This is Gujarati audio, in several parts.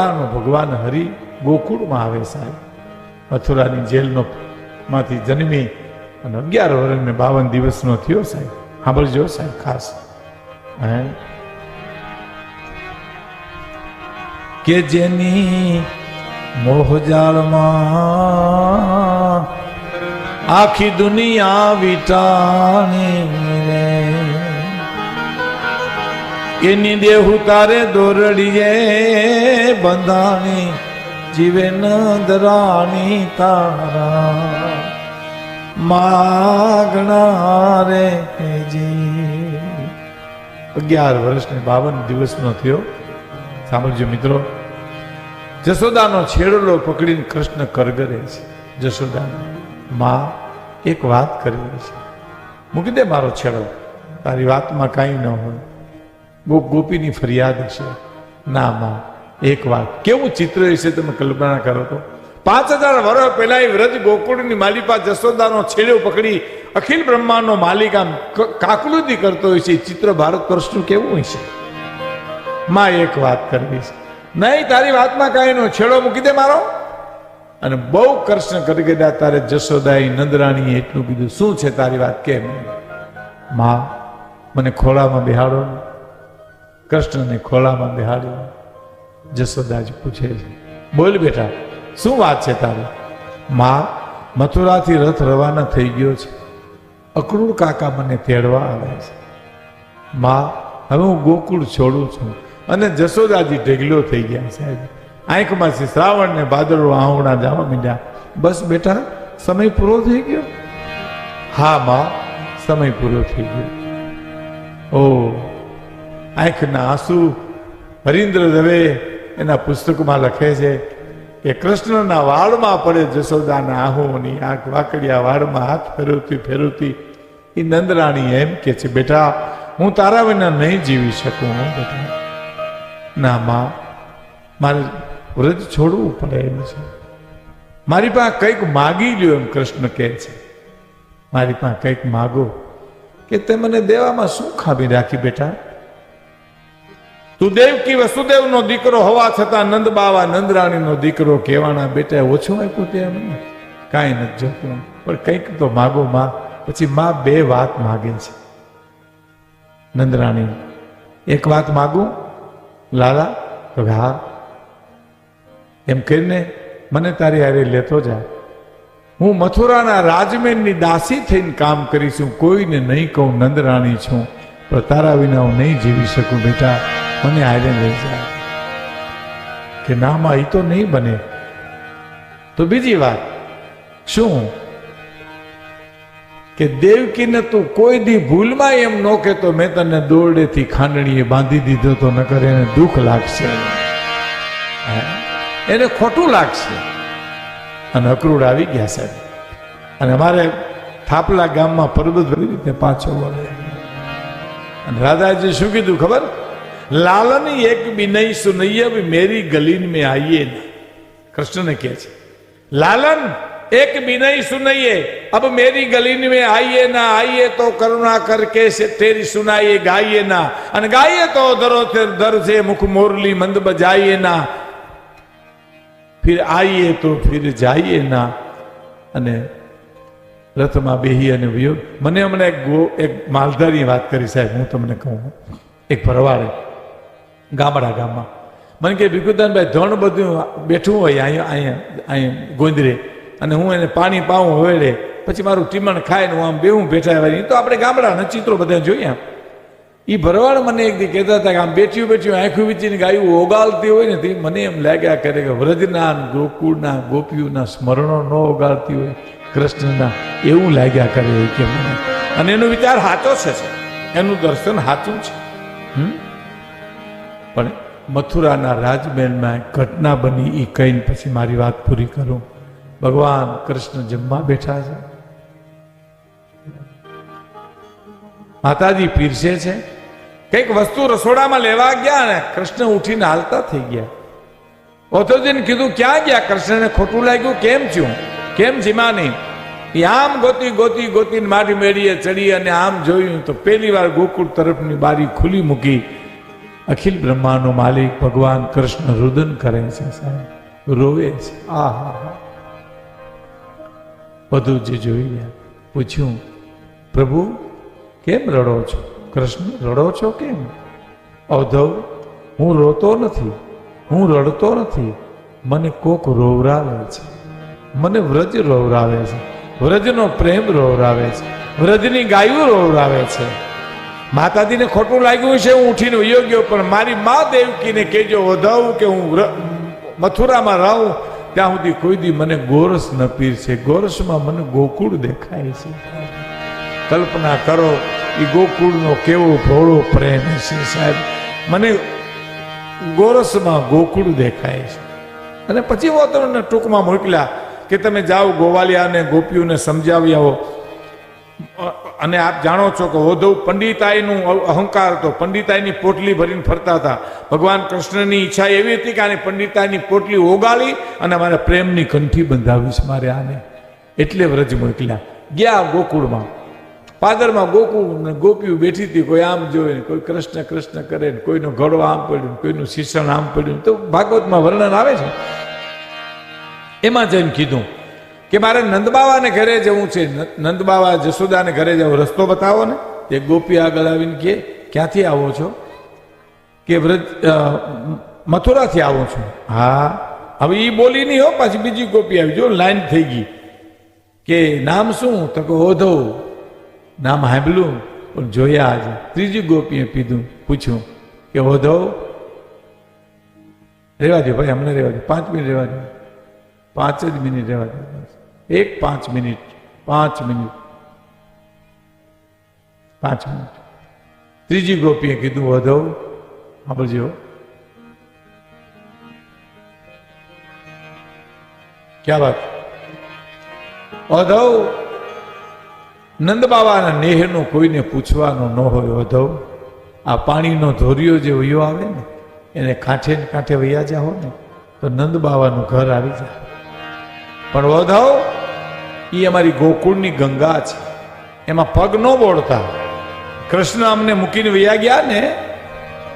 ખોળાનો ભગવાન હરિ ગોકુળમાં આવે સાહેબ. મથુરાની જેલનો માંથી જન્મી અને અગિયાર વર્ષ ને બાવન દિવસનો થયો સાહેબ. સાંભળજો સાહેબ ખાસ. કે જેની મોહજાળમાં આખી દુનિયા વિટાણી એની દેહુ તારે દોરડીએ બંધાણી જીવે નંદરાણી તારા. માગણા રે જી અગિયાર વર્ષની બાવન દિવસનો થયો. સાંભળજો મિત્રો, જશોદાનો છેડલો પકડીને કૃષ્ણ કરગરે છે. જશોદાને માં એક વાત કરી છે. મૂકી દે મારો છેડો તારી વાતમાં કાંઈ ન હોય. ગોપ ગોપીની ફરિયાદ છે. ના, મા, એક વાત. કેવું ચિત્ર વિશે તમે કલ્પના કરો તો? પાંચ હજાર વર્ષ પહેલા એ વ્રજ ગોકુળની માલિકા જશોદાનો છેડો પકડી અખિલ બ્રહ્માંડનો માલિક આમ કાકલુદી કરતો હોય છે. ચિત્ર ભારત વર્ષનું કેવું હોય છે માં, એક વાત કરવી છે. નહીં, તારી વાતમાં કાંઈ નો છેડો મૂકી દે મારો. અને બહુ કૃષ્ણ કરી ગયા તારે જશોદાઈ નંદરાણીએ એટલું કીધું. શું છે તારી વાત? કેમ? માં, મને ખોળામાં બિહાડો કૃષ્ણને ખોળામાં બેહાડ્યો. જશોદાજી પૂછે છે, બોલ બેટા, શું વાત છે તારી? માં, મથુરાથી રથ રવાના થઈ ગયો છે. અકરૂર કાકા મને તેડવા આવે છે. માં, હવે હું ગોકુળ છોડું છું અને જશોદાજી ઢગલો થઈ ગયા સાહેબ આંખમાંથી શ્રાવણને બાદળો આહુણા જવા માંડ્યા. બસ બેટા, સમય પૂરો થઈ ગયો? હા, માં, સમય પૂરો થઈ ગયો. ઓ આંખના આંસુ. હરીન્દ્ર દવે એના પુસ્તકમાં લખે છે કે કૃષ્ણના વાળમાં પડે જશોદાના આહોની આંખ, વાકડિયા વાળમાં હાથ ફેરવતી ફેરવતી એ નંદરાણી એમ કે છે, બેટા, હું તારા વિના નહીં જીવી શકું, હું, બેટા. ના, માં, મારે વ્રત છોડવું પડે એમ છે. મારી પાસે કંઈક માગી લ્યો, એમ કૃષ્ણ કહે છે. મારી પાસે કંઈક માગો કે તે મને દેવામાં શું ખામી રાખી, બેટા? તું દેવકી વસુદેવનો દીકરો હોવા છતાં નંદ બાવા, નંદરાણીનો દીકરો કહેવાના બેટા ઓછો આપ્યો તે મને કાંઈ નથી જોતું પણ કંઈક તો માગો માં, પછી માં બે વાત માગે છે. નંદરાણી, એક વાત માગું? લાલા, તો હા. એમ કહીને, મને તારી હારે લેતો જા. હું મથુરાના રાજમેનની દાસી થઈને કામ કરીશું. કોઈને નહીં કહું નંદરાણી છું, પણ તારા વિના હું નહીં જીવી શકું બેટા. મને હારે લઈ જાય. કે ના, માં એ તો નહીં બને. તો બીજી વાત, શું? કે દેવકીને તું કોઈ દી ભૂલમાં એમ ન કહેતો, મેં તને દોરડેથી ખાંડણીએ બાંધી દીધો તો ન કરે એને દુઃખ લાગશે? એને ખોટું લાગશે. અને અકરૂડ આવી ગયા સાહેબ. અને અમારે થાપલા ગામમાં પર્વત ભરી રીતે પાછો વળે અને રાધાજી શું કીધું ખબર? લાલન એક બિનય સુનૈય મેરી ગલીન મેં આઈએ ના. કૃષ્ણને કહે છે, લાલન, એક બિનય સુનૈયે, અબ મેરી ગલીન મેં આઈએ ના, આઈએ તો કરુણા કરકે સે તેરી સુનાઈએ ગાઈએ ના. અને ગાઈએ તો ધરો દર છે મુખ મોરલી મંદ બજાઈએ ના. ફિર આઈએ તો ફિર જાઈએ ના. અને રથમાં બેહી અને વિયોગ મને હમણાં એક ગો, એક માલધારી વાત કરી સાહેબ, હું તમને કહું, એક ભરવાડે ગામડા ગામમાં. મને કે ભીખુદાનભાઈ, ધણ બધું બેઠું હોય અહીંયા અહીંયા અહીંયા ગોંદરે. અને હું એને પાણી પાઉં હોયડે પછી મારું ટીમણ ખાય ને હું આમ બેવું બેઠા આવ્યા તો આપણે ગામડાના ચિત્રો બધા જોઈએ એ ભરવાડ મને એક દી કહેતા હતા કે, આમ બેઠ્યું બેઠ્યું, આંખું વીચીને ગાયું ઓગાળતી હોય ને તે મને એમ લાગ્યા કરે કે વ્રજના ગોકુળના, ગોપીઓના સ્મરણો ન ઓગાળતી હોય, કૃષ્ણના. એવું લાગ્યા કરે કે મને. અને એનો વિચાર સાચો છે એનું દર્શન સાચું છે. હમ? પણ મથુરાના રાજમહેલમાં ઘટના બની એ કહીને પછી મારી વાત પૂરી કરું. ભગવાન કૃષ્ણ જમવા બેઠા છે. માતાજી પીરસે છે. કંઈક વસ્તુ રસોડામાં લેવા ગયા ને કૃષ્ણ ઉઠીને હાલતા થઈ ગયા. ઓથોજીને કીધું, ક્યાં ગયા? કૃષ્ણને ખોટું લાગ્યું? કેમ થયું? કેમ જીમાની એ આમ ગોતી ગોતી ગોતીને મારી મેળીએ ચડી અને આમ જોયું તો પહેલી વાર ગોકુળ તરફની બારી ખુલી મૂકી અખિલ બ્રહ્માનો માલિક ભગવાન કૃષ્ણ રુદન કરે છે સાહેબ. રોવે છે. આ હા હા. બધું જે જોઈ ગયા. પૂછ્યું પ્રભુ કેમ રડો છો? કૃષ્ણ રડો છો કેમ? અવધવ હું રોતો નથી. હું રડતો નથી. મને કોક રોવરાવે છે. મને વ્રજ રોવરાવે છે. વ્રજનો પ્રેમ રોવરાવે છે. વ્રજની ગાયું રોવરાવે છે. માતાજીને ખોટું લાગ્યું છે હું ઉઠીને યોગ્ય ગયો, પણ મારી મા દેવકીને કહેજો, વધાવું કે હું મથુરામાં રહું, ત્યાં સુધી કોઈ દી મને ગોરસ ન પીરશે ગોરસમાં મને ગોકુળ દેખાય છે. કલ્પના કરો એ ગોકુળનો કેવો ભોળો પ્રેમ છે સાહેબ. મને ગોરસમાં ગોકુળ દેખાય છે. અને પછી હું તમને ટૂંકમાં મોકલ્યા કે તમે જાઓ ગોવાલિયાને, ગોપીઓને સમજાવી આવો. અને આપ જાણો છો કે વધુ પંડિતાઈનું અહંકાર હતો પંડિતાઈની પોટલી ભરીને ફરતા હતા. ભગવાન કૃષ્ણની ઈચ્છા એવી હતી કે આને પંડિતાઈની પોટલી ઓગાળી અને મારે પ્રેમની કંઠી બંધાવીશ મારે આને. એટલે વ્રજ મોકલ્યા. ગયા ગોકુળમાં. પાદરમાં ગોકુળ ને ગોપીઓ બેઠી હતી, કોઈ આમ જોવે ને કોઈ કૃષ્ણ કૃષ્ણ કરે ને, કોઈનો ઘડો આમ પડ્યું કોઈનું શિક્ષણ આમ પડ્યું તો ભાગવતમાં વર્ણન આવે છે. એમાં જઈને કીધું કે મારે નંદબાવાને ઘરે જવું છે. નંદબાવા જશોદાને ઘરે જવું. રસ્તો બતાવો ને. તે ગોપી આગળ આવીને કે ક્યાંથી આવો છો? કે વ્રજ મથુરાથી આવો છું. હા. હવે એ બોલી નહીં હો, પાછી બીજી ગોપી આવી. જો લાઈન થઈ ગઈ. કે નામ શું? તો કે ઓધો. નામ સાંભળ્યું, પણ જોયા આજે ત્રીજી ગોપીએ પીધું, પૂછ્યું કે, ઓધો. રેવા દે ભાઈ, હમણાં રેવા દે પાંચ મિનિટ રેવા દે પાંચ જ મિનિટ રહેવા દે. એક પાંચ મિનિટ પાંચ મિનિટ. પાંચ મિનિટ. ત્રીજી ગોપીએ કીધું, વધવ. સાંભળજો ક્યાં વાત? અધવ નંદ બાબાના નેહનો કોઈને પૂછવાનો ન હોય અધવ આ પાણીનો ધોરિયો જે વયો આવે ને, એને કાંઠે કાંઠે વૈયા જાઓ ને, તો નંદ બાબાનું ઘર આવી જાય. પણ વધવ એ અમારી ગોકુળની ગંગા છે. એમાં પગ ન બોળતા. કૃષ્ણ અમને મૂકીને વૈયા ગયા ને,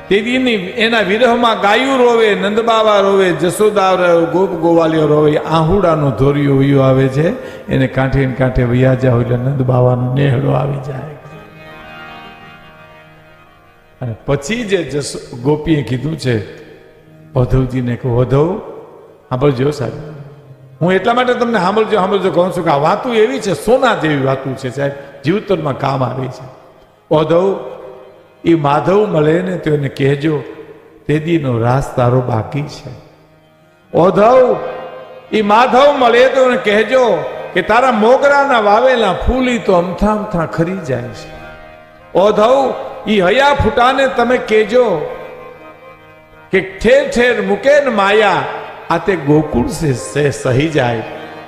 તેથી એના વિરહમાં ગાયું રોવે, નંદબાવા રોવે જસોદા રોવે ગોપ ગોવાલીઓ રોવે આહુડાનો ધોરિયો વૈયો આવે છે. એને કાંઠે કાંઠે વૈયા જાવ એટલે નંદબાવાનો નેહડો આવી જાય. અને પછી જે જસ ગોપીએ કીધું છે વધવજીને કે વધવ જો સાહેબ હું એટલા માટે તમને સાંભળજો સાંભળજો, કહું છું કે આ વાતું એવી છે, સોના જેવી વાતું છે, સાહેબ. જીવતરમાં કામ આવે છે. ઓધવ, એ માધવ મળે ને તો એને કહેજો, તેદીનો રાસ તારો બાકી છે. ઓધવ, એ માધવ મળે તો એને કહેજો કે તારા મોગરાના વાવેલા ફૂલી તો અમથા અમથા ખરી જાય છે. ઓધવ એ હયા ફૂટાને તમે કહેજો કે ઠેર ઠેર મૂકે ને માયા આ તે ગોકુળ છે સહી જાય.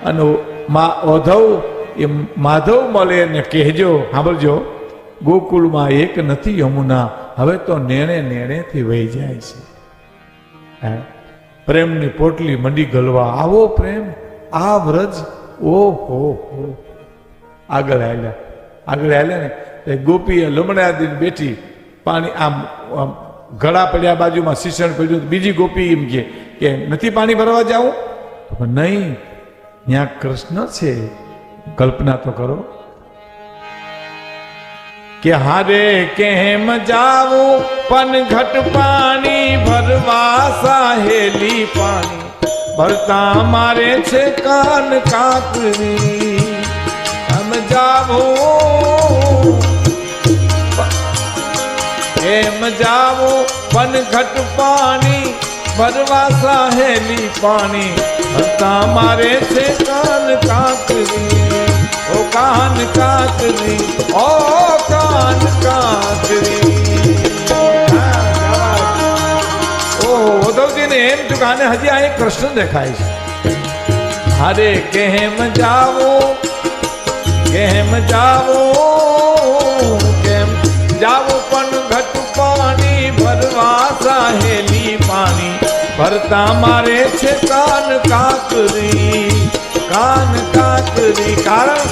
અને મા ઓધવ, એ માધવ મળે ને કહેજો, સાંભળજો, ગોકુળમાં એક નથી યમુના, હવે તો નેણે નેણેથી વહી જાય છે? પ્રેમની પોટલી મંડી ગલવા. આવો પ્રેમ, આ વ્રજ, ઓહો હો. આગળ આવ્યા આગળ આવ્યા ને ગોપીએ લમણા દીને બેઠી, પાણી આમ ગળા પડ્યા બાજુમાં શિષણ પડ્યું બીજી ગોપી એમ કે કે નથી પાણી ભરવા જાવું? નહીં, ત્યાં કૃષ્ણ છે. કલ્પના તો કરો. કે હારે કેમ જાવું? પણ ઘટ પાણી ભરવા સાહેલી પાણી. ભરતા મારે છે કાન કાકરી આમ જાવું એમ જાવો પન ઘટ પાણી ભરવા સાહેલી પાણી ભરતા મારે છે કાન કાકરી ઓ કાન કાકરી ઓ કાન કાકરી ઓ ઉદ્ધવજીને એમ થયું કે આને હજી અહીં કૃષ્ણ દેખાય છે હારે કેમ જાવો કેમ જાવો ચાહેલી પાણી. ભરતા મારે છે કાન કાકરી કાન કાકરી. કારણ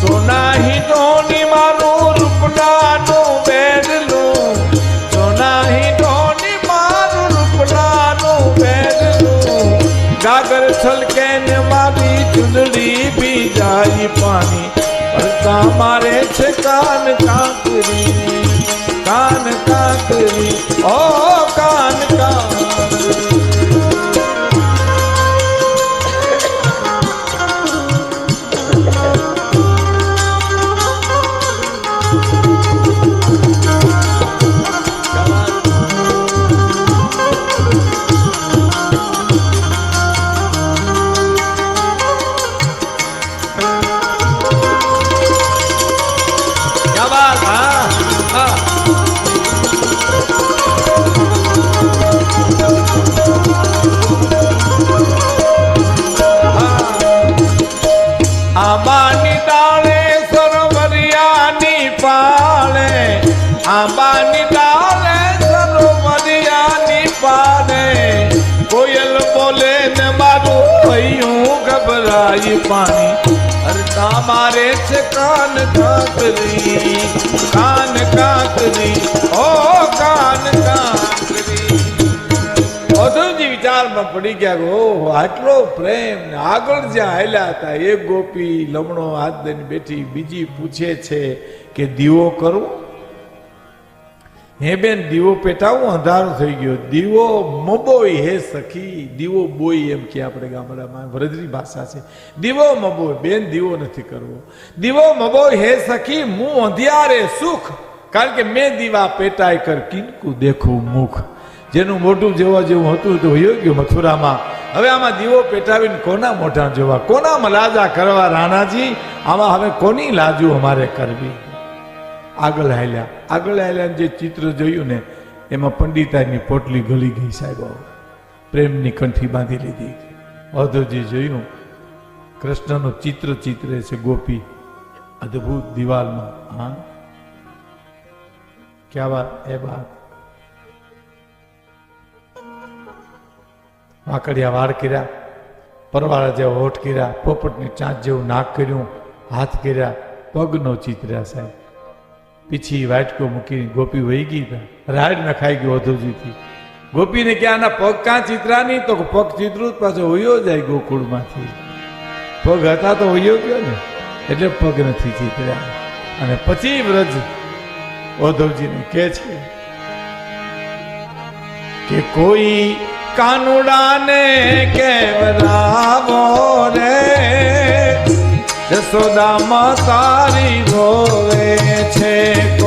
સોનાહી ધોની મારું રૂપડાનું બેડલું સોનાહી ધોની મારું રૂપડાનું બેડલું ગાગર છલકે ને મારી ચૂંદડી બીજાઈ પાણી. ભરતા મારે છે કાન કાકરી. કાન કાંકરી ઓ કાન કાકરી કાન કાકરી, ઓ કાન કાકરી. અધુજી વિચારમાં પડી ગયા ગો આટલો પ્રેમ આગળ જ્યાં હાલ્યા હતા એક ગોપી લમણો હાથ દઈને બેઠી બીજી પૂછે છે કે દીવો કરું હે બેન, દીવો પેટાવું, અંધારું થઈ ગયો. દીવો મબોય હે સખી, દીવો બોય એમ કે આપણે ગામડામાં વ્રજની ભાષા છે. દીવો મબોય બેન, દીવો નથી કરવો. દીવો મબોય હે સખી, મું અંધિયારે સુખ. કારણ કે મેં દીવા પેટાય કર કિનકુ દેખું મુખ. જેનું મોટું જોવા જેવું હતું તો વયો ગયું મથુરામાં. હવે આમાં દીવો પેટાવીને કોના મોઢા જોવા? કોના લાજા કરવા, રાણાજી? આમાં હવે કોની લાજુ અમારે કરવી? આગળ હાલ્યા. આગળ હાલ્યા જે ચિત્ર જોયું ને, એમાં પંડિતાની પોટલી ગળી ગઈ સાહેબ પ્રેમની કંઠી બાંધી લીધી. અધોજી જોયું, કૃષ્ણનું ચિત્ર ચિત્રે છે ગોપી, અદ્ભુત દિવાલમાં. હા? ક્યાં વાત? એ વાત. વાકડિયા વાળ કર્યા, પરવાળા જેવા હોઠ કર્યા, પોપટની ચાંચ જેવું નાક કર્યું, હાથ કર્યા, પગનો ચિત્ર્યા સાહેબ. પીછી વાટકો મૂકીને ગોપી વહી ગઈ રાડ નખાઈ ગયો અધોજીથી. ગોપીને કે આના પગ કાં ચિત્રા નહીં? તો પગ ચિત્રું પાછો હોયો જાય ગોકુળમાંથી. પગ હતા તો હોયો ગયો ને, એટલે પગ નથી ચિત્ર્યા અને પછી વ્રજ ઓધવજીને કે છે કે કોઈ કાનુડાને કેવરાવો રે? જસોદામાં તારી રોવે. છે